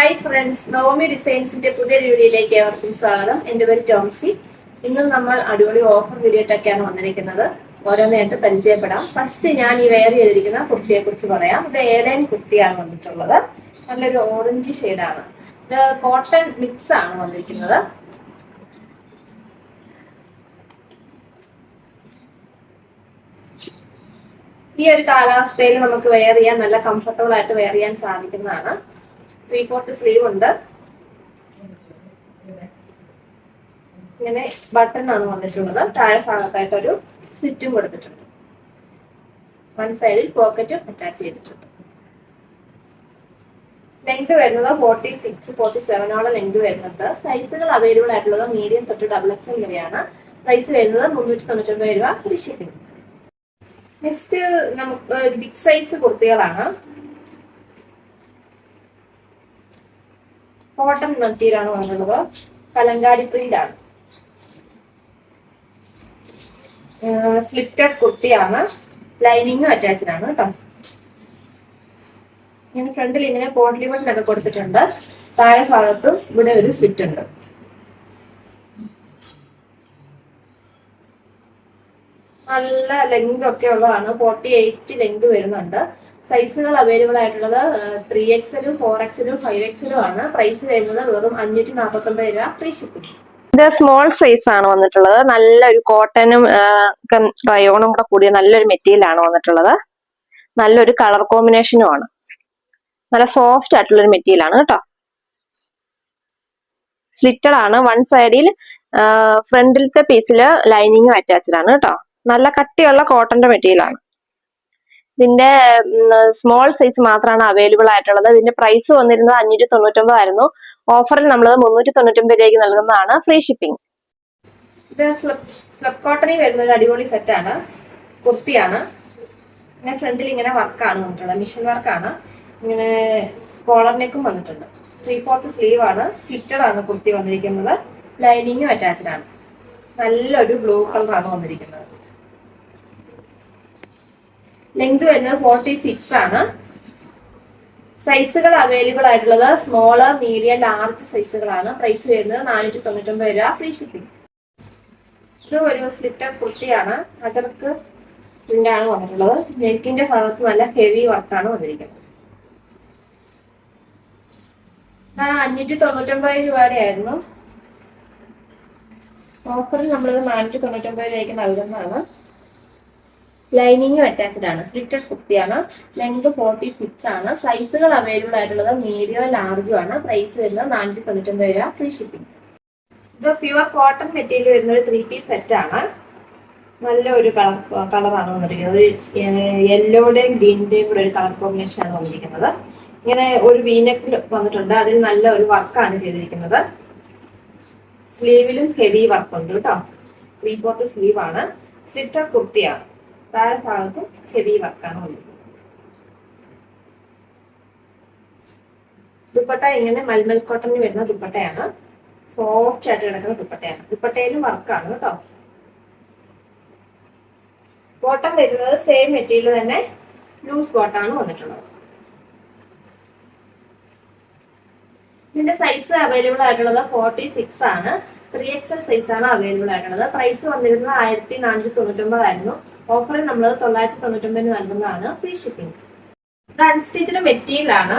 Hi friends Naomi ഡിസൈൻസിന്റെ പുതിയ വീഡിയോയിലേക്ക് ഏവർക്കും സ്വാഗതം. എന്റെ പേര് ടോംസി. ഇന്നും നമ്മൾ അടിപൊളി ഓഫർ വീഡിയോട്ടൊക്കെയാണ് വന്നിരിക്കുന്നത്. ഓരോന്നായിട്ട് പരിചയപ്പെടാം. ഫസ്റ്റ് ഞാൻ ഈ വെയർ ചെയ്തിരിക്കുന്ന കുർത്തിയെ കുറിച്ച് പറയാം. ഇത് ഏലൈൻ കുർത്തിയാണ് വന്നിട്ടുള്ളത്. നല്ലൊരു ഓറഞ്ച് ഷെയ്ഡാണ് ഇത് കോട്ടൺ മിക്സ് ആണ് വന്നിരിക്കുന്നത്. ഈ ഒരു കാലാവസ്ഥയിൽ നമുക്ക് വെയർ ചെയ്യാൻ നല്ല കംഫർട്ടബിൾ ആയിട്ട് വെയർ ചെയ്യാൻ സാധിക്കുന്നതാണ്. ത്രീ ഫോർത്ത് സ്ലീവ് ഉണ്ട്. ഇങ്ങനെ ബട്ടൺ ആണ് വന്നിട്ടുള്ളത്. താഴെ ഭാഗത്തായിട്ട് ഒരു കൊടുത്തിട്ടുണ്ട്. വൺ സൈഡിൽ പോക്കറ്റും അറ്റാച്ച് ചെയ്തിട്ടുണ്ട്. ലെങ്ത് വരുന്നത് ഫോർട്ടി സിക്സ് ഫോർട്ടി സെവനോളം ലെങ്ത് വരുന്നത് സൈസുകൾ അവൈലബിൾ ആയിട്ടുള്ളത് മീഡിയം തൊട്ട് ഡബിൾ എക്സ് എം വരെയാണ്. പ്രൈസ് വരുന്നത് മുന്നൂറ്റി തൊണ്ണൂറ്റൊമ്പത് രൂപ ഫ്രീ ഷിപ്പിംഗ് നെക്സ്റ്റ് നമുക്ക് ബിഗ് സൈസ് കുർത്തികളാണ്. കോട്ടൺ മെറ്റീരിയൽ ആണ് വന്നിട്ടുള്ളത്. കലങ്കാരി പ്രിന്റ് ആണ്. സ്ലിറ്റഡ് കുട്ടിയാണ്. ലൈനിങ്ങും അറ്റാച്ച്ഡ് ആണ് കേട്ടോ. ഇങ്ങനെ ഫ്രണ്ടിൽ ഇങ്ങനെ പോട്ട്ലി ബട്ടൺ കൊടുത്തിട്ടുണ്ട്. താഴെ ഭാഗത്തും ഇവിടെ ഒരു സ്ലിറ്റ് ഉണ്ട്. നല്ല ലെങ്ത് ഒക്കെ ഉള്ളതാണ്. ഫോർട്ടി എയ്റ്റ് ലെങ്ത് വരുന്നുണ്ട്. സൈസുകൾ അവൈലബിൾ ആയിട്ടുള്ളത് ത്രീ എക്സലും ഫോർ എക്സലും ഫൈവ് എക്സലും ആണ്. പ്രൈസ് വരുന്നത് വെറും അഞ്ഞൂറ്റി നാൽപ്പത്തി ഒമ്പത് രൂപ ഫ്രീ ഷിപ്പിംഗ് സ്മോൾ സൈസ് ആണ് വന്നിട്ടുള്ളത്. നല്ലൊരു കോട്ടനും റയോണും കൂടെ കൂടിയ നല്ലൊരു മെറ്റീരിയൽ ആണ് വന്നിട്ടുള്ളത്. നല്ലൊരു കളർ കോമ്പിനേഷനും ആണ്. നല്ല സോഫ്റ്റ് ആയിട്ടുള്ള ഒരു മെറ്റീരിയൽ ആണ് കേട്ടോ. സ്ലിറ്റഡ് ആണ്. വൺ സൈഡിൽ ഫ്രണ്ടിലത്തെ പീസിൽ ലൈനിങ്ങും അറ്റാച്ച്ഡ് ആണ് കേട്ടോ. നല്ല കട്ടിയുള്ള കോട്ടന്റെ മെറ്റീരിയൽ ആണ്. ഇതിന്റെ സ്മോൾ സൈസ് മാത്രമാണ് അവൈലബിൾ ആയിട്ടുള്ളത്. ഇതിന്റെ പ്രൈസ് വന്നിരുന്നത് അഞ്ഞൂറ്റി തൊണ്ണൂറ്റൊമ്പത് ആയിരുന്നു. ഓഫറിൽ നമ്മൾ മുന്നൂറ്റി തൊണ്ണൂറ്റൊമ്പത് രൂപയ്ക്ക് നൽകുന്നതാണ് ഫ്രീ ഷിപ്പിംഗ് ഇത് സ്ലബ് കോട്ടണി വരുന്ന ഒരു അടിപൊളി സെറ്റ് ആണ്. കുർത്തിയാണ്. ഇങ്ങനെ ഫ്രണ്ടിൽ ഇങ്ങനെ വർക്കാണ് വന്നിട്ടുള്ളത്. മിഷൻ വർക്കാണ് ഇങ്ങനെ കോളർ നെക്കും വന്നിട്ടുണ്ട്. ത്രീ ഫോർത്ത് സ്ലീവ് ആണ്. ഫിറ്റഡ് ആണ് കുർത്തി വന്നിരിക്കുന്നത്. ലൈനിങ്ങും അറ്റാച്ച്ഡ് ആണ്. നല്ലൊരു ബ്ലൂ കളറാണ് വന്നിരിക്കുന്നത്. ലെങ്ത് വരുന്നത് ഫോർട്ടി സിക്സ് ആണ് സൈസുകൾ അവൈലബിൾ ആയിട്ടുള്ളത് സ്മോൾ മീഡിയം ലാർജ് സൈസുകളാണ് പ്രൈസ് വരുന്നത് നാനൂറ്റി തൊണ്ണൂറ്റൊമ്പത് രൂപ ഫ്രീ ഷിപ്പിംഗ് ഇത് ഒരു സ്ലിറ്റർ കുർത്തിയാണ്. അതിർക്ക് പ്രിന്റാണ് വന്നിട്ടുള്ളത്. നെക്കിന്റെ ഭാഗത്ത് നല്ല ഹെവി വർക്കാണ് വന്നിരിക്കുന്നത്. അഞ്ഞൂറ്റി തൊണ്ണൂറ്റൊമ്പത് രൂപയുടെ ആയിരുന്നു. ഓഫറിൽ നമ്മളിത് നാനൂറ്റി തൊണ്ണൂറ്റൊമ്പത് രൂപയ്ക്ക് നൽകുന്നതാണ്. ലൈനിങ്ങും അറ്റാച്ച്ഡ് ആണ്. സ്ലിറ്റഡ് കുർത്തിയാണ് ലെങ്ത് ഫോർട്ടി സിക്സ് ആണ്. സൈസുകൾ അവൈലബിൾ ആയിട്ടുള്ളത് മീഡിയോ ലാർജും ആണ്. പ്രൈസ് വരുന്നത് നാനൂറ്റി തൊണ്ണൂറ്റൊമ്പത് രൂപ. ഫ്രീ ഷിപ്പിംഗ് ഇത് പ്യുവർ കോട്ടൺ മെറ്റീരിയൽ വരുന്ന ഒരു ത്രീ പീസ് സെറ്റ് ആണ്. നല്ല ഒരു കളർ കളറാണ് വന്നിരിക്കുന്നത്. ഒരു യെല്ലോയുടെയും ഗ്രീനിന്റെയും കൂടെ ഒരു കളർ കോമ്പിനേഷൻ ആണ് വന്നിരിക്കുന്നത്. ഇങ്ങനെ ഒരു വീനക്കിൽ വന്നിട്ടുണ്ട്. അതിൽ നല്ല ഒരു വർക്കാണ് ചെയ്തിരിക്കുന്നത്. സ്ലീവിലും ഹെവി വർക്ക് ഉണ്ട് കേട്ടോ. ത്രീ ഫോർത്ത് സ്ലീവ് ആണ്. സ്ലിറ്റർ കുർത്തിയാണ് താഴെ ഭാഗത്തും ഹെവി വർക്കാണ് വന്നിരിക്കുന്നത് ദുപ്പട്ട ഇങ്ങനെ മൽമൽ കോട്ടണിന് വരുന്ന ദുപ്പട്ടയാണ്. സോഫ്റ്റ് ആയിട്ട് കിടക്കുന്ന ദുപ്പട്ടയാണ്. ദുപ്പട്ടയിലും വർക്കാണ് കേട്ടോ. ബോട്ടം വരുന്നത് സെയിം മെറ്റീരിയൽ തന്നെ ലൂസ് ബോട്ടാണ് വന്നിട്ടുള്ളത്. ഇതിന്റെ സൈസ് അവൈലബിൾ ആയിട്ടുള്ളത് ഫോർട്ടി സിക്സ് ആണ് ത്രീ എക്സൽ സൈസ് ആണ് അവൈലബിൾ ആയിട്ടുള്ളത്. പ്രൈസ് വന്നിരുന്നത് ആയിരത്തി നാനൂറ്റി തൊണ്ണൂറ്റി ആയിരുന്നു ഓഫറിൽ നമ്മൾ തൊള്ളായിരത്തി തൊണ്ണൂറ്റൊമ്പതിന് നൽകുന്നതാണ് ഫ്രീ ഷിപ്പിംഗ് ഇത് അൺസ്റ്റിച്ചിന്റെ മെറ്റീരിയൽ ആണ്.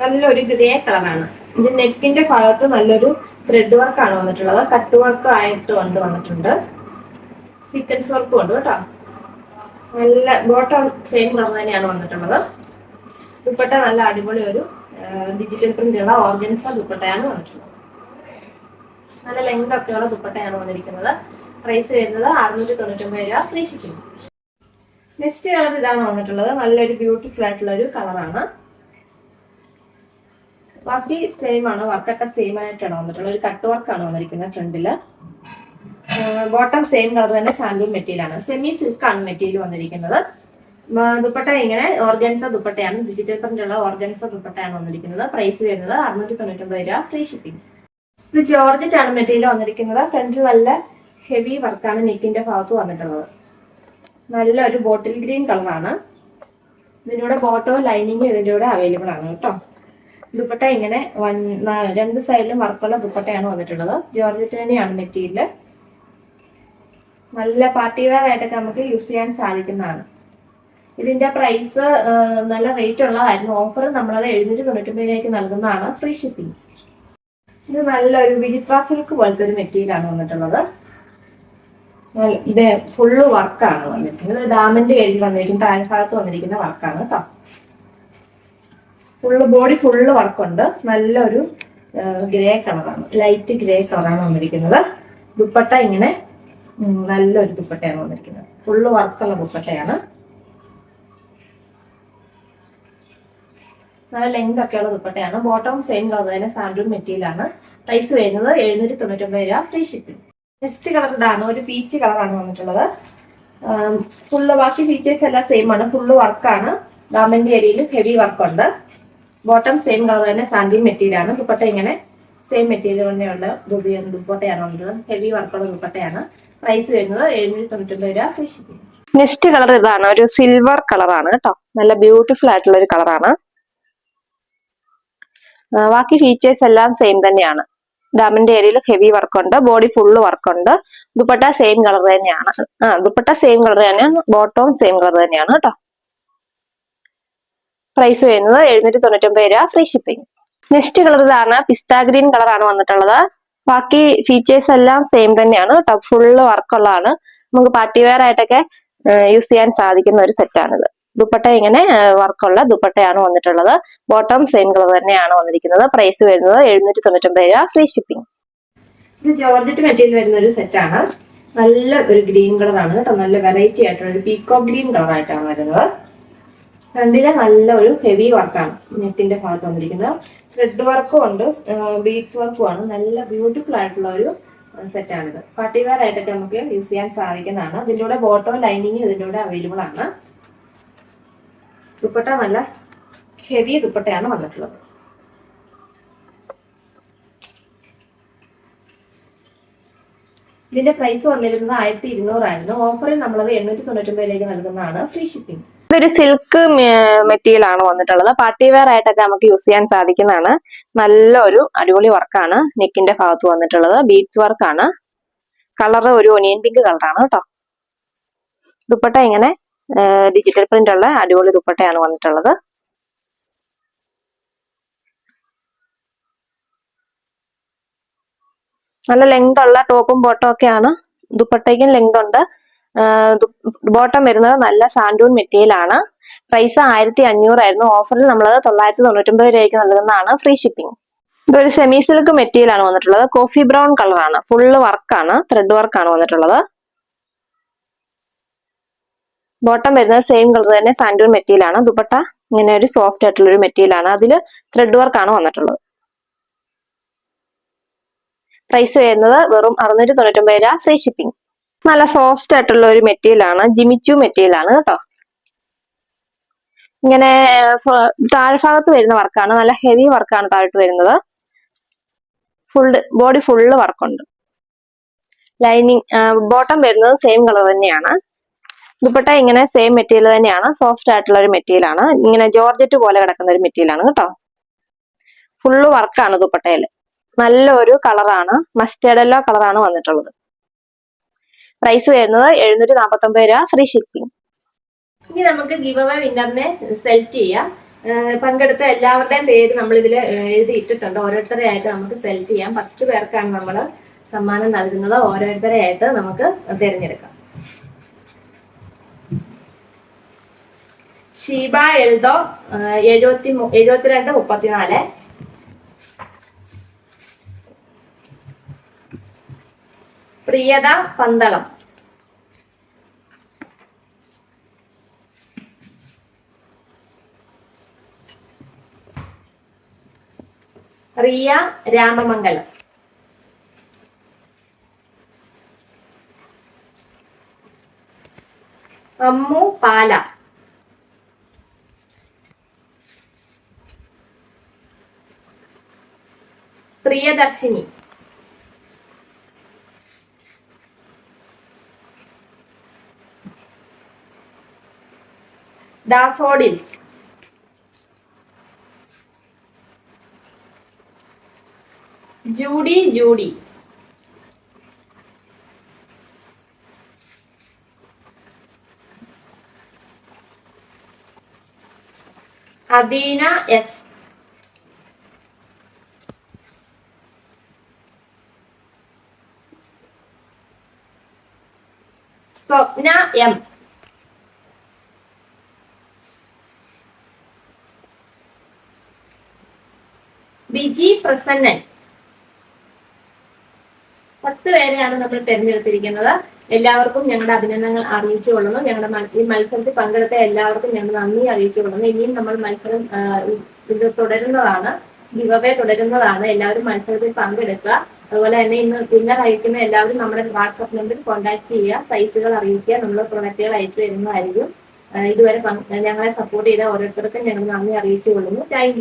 നല്ലൊരു ഗ്രേ കളറാണ് ഇത് നെക്കിന്റെ ഭാഗത്ത് നല്ലൊരു ത്രെഡ് വർക്കാണ് വന്നിട്ടുള്ളത്. കട്ട് വർക്ക് ആയിട്ട് കൊണ്ട് വന്നിട്ടുണ്ട്. സീക്വൻസ് വർക്കും ഉണ്ട് കേട്ടോ. നല്ല ബോട്ടം സെയിം കളർ തന്നെയാണ് വന്നിട്ടുള്ളത്. ദുപ്പട്ട നല്ല അടിപൊളി ഒരു ഡിജിറ്റൽ പ്രിന്റ് ഉള്ള ഓർഗൻസ ദുപ്പട്ടയാണ് വന്നിട്ടുള്ളത്. നല്ല ലെങ്ത് ഒക്കെയുള്ള ദുപ്പട്ടയാണ് വന്നിരിക്കുന്നത്. പ്രൈസ് വരുന്നത് അറുന്നൂറ്റി തൊണ്ണൂറ്റൊമ്പത് രൂപ ഫ്രീ ഷിപ്പിംഗ് നെക്സ്റ്റ് കളർ ഇതാണ് വന്നിട്ടുള്ളത്. നല്ലൊരു ബ്യൂട്ടിഫുൾ ആയിട്ടുള്ള ഒരു കളറാണ് ബാക്കി സെയിം ആണ്. വർക്കൊക്കെ സെയിം ആയിട്ടാണ് വന്നിട്ടുള്ളത്. ഒരു കട്ട് വർക്കാണ് വന്നിരിക്കുന്നത് ഫ്രണ്ടിൽ ബോട്ടം സെയിം കളർ തന്നെ സാൻഡൂൺ മെറ്റീരിയലാണ് സെമി സിൽക്ക് ആണ് മെറ്റീരിയൽ വന്നിരിക്കുന്നത്. ദുപ്പട്ട ഇങ്ങനെ ഓർഗൻസ ദുപ്പട്ടയാണ്. ഡിജിറ്റൽ പ്രിന്റുള്ള ഓർഗൻസ ദുപ്പട്ടയാണ് വന്നിരിക്കുന്നത്. പ്രൈസ് വരുന്നത് അറുന്നൂറ്റി തൊണ്ണൂറ്റൊമ്പത് രൂപ ഫ്രീ ഷിപ്പിംഗ് ഇത് ജോർജറ്റ് ആണ് മെറ്റീരിയൽ വന്നിരിക്കുന്നത്. ഫ്രണ്ടിൽ നല്ല ഹെവി വർക്കാണ് നെക്കിന്റെ ഭാഗത്ത് വന്നിട്ടുള്ളത്. നല്ല ഒരു ബോട്ടിൽ ഗ്രീൻ കളറാണ്. ഇതിനൂടെ ബോട്ടോ ലൈനിങ് ഇതിന്റെ കൂടെ അവൈലബിൾ ആണ് കേട്ടോ. ദുപ്പട്ട ഇങ്ങനെ വൺ രണ്ട് സൈഡിലും വർക്കുള്ള ദുപ്പട്ടയാണ് വന്നിട്ടുള്ളത്. ജോർജറ്റ് തന്നെയാണ് മെറ്റീരിയൽ നല്ല പാർട്ടി വെയർ ആയിട്ടൊക്കെ നമുക്ക് യൂസ് ചെയ്യാൻ സാധിക്കുന്നതാണ്. ഇതിന്റെ പ്രൈസ് നല്ല റേറ്റ് ഉള്ളതായിരുന്നു. ഓഫർ നമ്മളത് എഴുന്നൂറ്റി തൊണ്ണൂറ്റൊമ്പതിലേക്ക് നൽകുന്നതാണ് ഫ്രീ ഷിപ്പിംഗ് ഇത് നല്ലൊരു വിജിത്ര സിൽക്ക് പോലത്തെ ഒരു മെറ്റീരിയൽ ആണ് വന്നിട്ടുള്ളത്. ഇത് ഫുള്ള് വർക്കാണ് വന്നിരിക്കുന്നത്. ഡാമിന്റെ കയ്യിൽ വന്നിരിക്കുന്ന താഴ്ഭാഗത്ത് വന്നിരിക്കുന്ന വർക്കാണ് കേട്ടോ. ഫുള്ള് ബോഡി ഫുള്ള് വർക്കുണ്ട് നല്ലൊരു ഗ്രേ കളറാണ് ലൈറ്റ് ഗ്രേ കളറാണ് വന്നിരിക്കുന്നത്. ദുപ്പട്ട ഇങ്ങനെ നല്ലൊരു ദുപ്പട്ടയാണ് വന്നിരിക്കുന്നത്. ഫുള്ള് വർക്കുള്ള ദുപ്പട്ടയാണ്. നല്ല ലെങ്ത് ഒക്കെയുള്ള ദുപ്പട്ടയാണ്. ബോട്ടം സെയിം കളർ തന്നെ സാൻഡൂൺ മെറ്റീരിയലാണ് പ്രൈസ് വരുന്നത് എഴുന്നൂറ്റി തൊണ്ണൂറ്റൊമ്പത് രൂപ ഫ്രീ ഷിപ്പിംഗ് നെക്സ്റ്റ് കളറിലാണ് ഒരു പീച്ച് കളറാണ് വന്നിട്ടുള്ളത്. ഫുള്ള് ബാക്കി ഫീച്ചേഴ്സ് എല്ലാം സെയിം ആണ്. ഫുള്ള് വർക്കാണ് ദാമന്റെ ഏരിയയിൽ ഹെവി വർക്ക് ഉണ്ട്. ബോട്ടം സെയിം കളർ തന്നെ സാൻഡി മെറ്റീരിയൽ ആണ്. ദുപ്പട്ട ഇങ്ങനെ സെയിം മെറ്റീരിയൽ തന്നെയുള്ള ദുബിയ ദുപ്പട്ടയാണ് വന്നിട്ടുള്ളത് ഹെവി വർക്കുള്ള ദുപ്പട്ടയാണ്. പ്രൈസ് വരുന്നത് എഴുന്നൂറ്റി തൊണ്ണൂറ്റൊമ്പത് രൂപ ഫ്രീ ഷിപ്പിംഗ് നെക്സ്റ്റ് കളർ ഇതാണ്. ഒരു സിൽവർ കളറാണ് കേട്ടോ നല്ല ബ്യൂട്ടിഫുൾ ആയിട്ടുള്ള ഒരു കളറാണ് ബാക്കി ഫീച്ചേഴ്സ് എല്ലാം സെയിം തന്നെയാണ്. ഡാമിന്റെ ഏരിയയിൽ ഹെവി വർക്ക് ഉണ്ട് ബോഡി ഫുള്ള് വർക്ക് ഉണ്ട് ദുപ്പട്ട സെയിം കളർ തന്നെയാണ്. ആ ദുപ്പട്ട സെയിം കളർ തന്നെയാണ്. ബോട്ടവും സെയിം കളർ തന്നെയാണ് കേട്ടോ പ്രൈസ് വരുന്നത് എഴുന്നൂറ്റി തൊണ്ണൂറ്റൊമ്പത് രൂപ ഫ്രീ ഷിപ്പിംഗ് നെക്സ്റ്റ് കളർ ഇതാണ്. പിസ്ത ഗ്രീൻ കളറാണ് വന്നിട്ടുള്ളത്. ബാക്കി ഫീച്ചേഴ്സ് എല്ലാം സെയിം തന്നെയാണ് കേട്ടോ ഫുള്ള് വർക്കുള്ളതാണ് നമുക്ക് പാർട്ടി വെയർ ആയിട്ടൊക്കെ യൂസ് ചെയ്യാൻ സാധിക്കുന്ന ഒരു സെറ്റാണിത് ദുപ്പട്ട ഇങ്ങനെ വർക്കുള്ള ദുപ്പട്ടയാണ് വന്നിട്ടുള്ളത്. ബോട്ടം സെയിം കളർ തന്നെയാണ് വന്നിരിക്കുന്നത്. പ്രൈസ് വരുന്നത് എഴുന്നൂറ്റി തൊണ്ണൂറ്റൊമ്പത് രൂപ ഫ്രീ ഷിപ്പിംഗ് ഇത് ജോർജറ്റ് മെറ്റീരിയൽ വരുന്ന ഒരു സെറ്റാണ് നല്ല ഒരു ഗ്രീൻ കളറാണ് കേട്ടോ. നല്ല വെറൈറ്റി ആയിട്ടുള്ള ഒരു പീക്കോ ഗ്രീൻ കളറായിട്ടാണ് വരുന്നത്. ഫ്രണ്ടിലെ നല്ല ഒരു ഹെവി വർക്കാണ് നെറ്റിന്റെ ഭാഗത്ത് വന്നിരിക്കുന്നത്. ത്രെഡ് വർക്കും ഉണ്ട്. ബീഡ്സ് വർക്കും ആണ്. നല്ല ബ്യൂട്ടിഫുൾ ആയിട്ടുള്ള ഒരു സെറ്റാണിത് പാർട്ടി ആയിട്ടൊക്കെ നമുക്ക് യൂസ് ചെയ്യാൻ സാധിക്കുന്നതാണ്. ഇതിന്റെ കൂടെ ബോട്ടോ ലൈനിങ് ഇതിന്റെ കൂടെ അവൈലബിൾ ആണ്. ദുപ്പട്ട നല്ല ഹെവി ദുപ്പട്ടയാണ് വന്നിട്ടുള്ളത്. ഇതിന്റെ പ്രൈസ് വന്നിരുന്നത് ആയിരത്തി ഇരുന്നൂറായിരുന്നു ഓഫറിൽ നമ്മളത് എണ്ണൂറ്റി തൊണ്ണൂറ്റൊമ്പതിലേക്ക് നൽകുന്നതാണ് ഫ്രീ ഷിപ്പിംഗ് ഇതൊരു സിൽക്ക് മെറ്റീരിയൽ ആണ് വന്നിട്ടുള്ളത്. പാർട്ടി വെയർ ആയിട്ടൊക്കെ നമുക്ക് യൂസ് ചെയ്യാൻ സാധിക്കുന്നതാണ്. നല്ലൊരു അടിപൊളി വർക്കാണ് നെക്കിന്റെ ഭാഗത്ത് വന്നിട്ടുള്ളത്. ബീഡ്സ് വർക്കാണ് കളർ ഒരു ഒനിയൻ പിങ്ക് കളറാണ് കേട്ടോ. ദുപ്പട്ട ഇങ്ങനെ ഡിജിറ്റൽ പ്രിന്റ് ഉള്ള അടിപൊളി ദുപ്പട്ടയാണ് വന്നിട്ടുള്ളത്. നല്ല ലെങ്ത് ഉള്ള ടോപ്പും ബോട്ടം ഒക്കെയാണ്. ദുപ്പട്ടയ്ക്കും ലെങ്ത് ഉണ്ട്. ബോട്ടം വരുന്നത് നല്ല സാൻഡൂൺ മെറ്റീരിയൽ ആണ്. പ്രൈസ് ആയിരത്തി അഞ്ഞൂറായിരുന്നു ഓഫറിൽ നമ്മൾ തൊള്ളായിരത്തി തൊണ്ണൂറ്റൊമ്പത് രൂപയ്ക്ക് നൽകുന്നതാണ്. ഫ്രീ ഷിപ്പിംഗ് ഇതൊരു സെമി സിൽക്ക് മെറ്റീരിയൽ ആണ് വന്നിട്ടുള്ളത്. കോഫി ബ്രൗൺ കളറാണ് ഫുള്ള് വർക്കാണ് ത്രെഡ് വർക്കാണ് വന്നിട്ടുള്ളത്. ബോട്ടം വരുന്നത് സെയിം കളർ തന്നെ സാൻഡൂൺ മെറ്റീരിയലാണ് ദുപ്പട്ട ഇങ്ങനെ ഒരു സോഫ്റ്റ് ആയിട്ടുള്ള ഒരു മെറ്റീരിയൽ ആണ്. അതിൽ ത്രെഡ് വർക്കാണ് വന്നിട്ടുള്ളത്. പ്രൈസ് വരുന്നത് വെറും അറുന്നൂറ്റി തൊണ്ണൂറ്റൊമ്പത് രൂപ ഫ്രീ ഷിപ്പിംഗ് നല്ല സോഫ്റ്റ് ആയിട്ടുള്ള ഒരു മെറ്റീരിയലാണ് ജിമിച്ചു മെറ്റീരിയലാണ് കേട്ടോ. ഇങ്ങനെ താഴ്ഭാഗത്ത് വരുന്ന വർക്കാണ് നല്ല ഹെവി വർക്കാണ് താഴോട്ട് വരുന്നത്. ഫുൾ ബോഡി ഫുള്ള് വർക്കുണ്ട് ലൈനിങ് ബോട്ടം വരുന്നത് സെയിം കളർ തന്നെയാണ്. ദുപ്പട്ട ഇങ്ങനെ സെയിം മെറ്റീരിയൽ തന്നെയാണ്. സോഫ്റ്റ് ആയിട്ടുള്ള ഒരു മെറ്റീരിയൽ ആണ്. ഇങ്ങനെ ജോർജറ്റ് പോലെ കിടക്കുന്ന ഒരു മെറ്റീരിയൽ ആണ് കേട്ടോ. ഫുള്ള് വർക്കാണ് ദുപ്പട്ടയിൽ നല്ലൊരു കളറാണ് മസ്റ്റേഡല്ലോ കളറാണ് വന്നിട്ടുള്ളത്. പ്രൈസ് വരുന്നത് എഴുന്നൂറ്റി നാൽപ്പത്തി ഒമ്പത് രൂപ ഫ്രീ ഷിപ്പിംഗ് ഇനി നമുക്ക് ഗിവ് അവേ വിന്നറിനെ സെലക്ട് ചെയ്യാം. പങ്കെടുത്ത എല്ലാവരുടെയും പേര് നമ്മൾ ഇതിൽ എഴുതിയിട്ടിട്ടുണ്ട്. ഓരോരുത്തരെ ആയിട്ട് നമുക്ക് സെലക്ട് ചെയ്യാം. പത്ത് പേർക്കാണ് നമ്മൾ സമ്മാനം നൽകുന്നത്. ഓരോരുത്തരെ ആയിട്ട് നമുക്ക് തിരഞ്ഞെടുക്കാം. ഷീബ എൽദോ എഴുപത്തി എഴുപത്തിരണ്ട് മുപ്പത്തിനാല്. Priyatha Pandalam. Riya Ramamangalam. Ammu Pala. Priyadarshini. Daffodils Judy Judy. Adeena S. Swapna M. Biji Prasannan. പത്ത് പേരെയാണ് നമ്മൾ തിരഞ്ഞെടുത്തിരിക്കുന്നത്. എല്ലാവർക്കും ഞങ്ങളുടെ അഭിനന്ദനങ്ങൾ അറിയിച്ചു കൊള്ളുന്നു. ഞങ്ങളുടെ ഈ മത്സരത്തിൽ പങ്കെടുത്ത എല്ലാവർക്കും ഞങ്ങൾ നന്ദി അറിയിച്ചു കൊള്ളുന്നു. ഇനിയും നമ്മൾ മത്സരം ഇത് തുടരുന്നതാണ്. ഗിവവേ തുടരുന്നതാണ്. എല്ലാവരും മത്സരത്തിൽ പങ്കെടുക്കുക. അതുപോലെ തന്നെ ഇന്ന് ഇന്ന് അയക്കുന്ന എല്ലാവരും നമ്മുടെ വാട്സാപ്പ് നമ്പറിൽ കോൺടാക്ട് ചെയ്യുക സൈസുകൾ അറിയിക്കുക നമ്മൾ പ്രൊഡക്റ്റുകൾ അയച്ചു തരുന്നതായിരിക്കും. ഇതുവരെ ഞങ്ങളെ സപ്പോർട്ട് ചെയ്ത ഓരോരുത്തർക്കും ഞങ്ങൾ നന്ദി അറിയിച്ചു കൊള്ളുന്നു താങ്ക്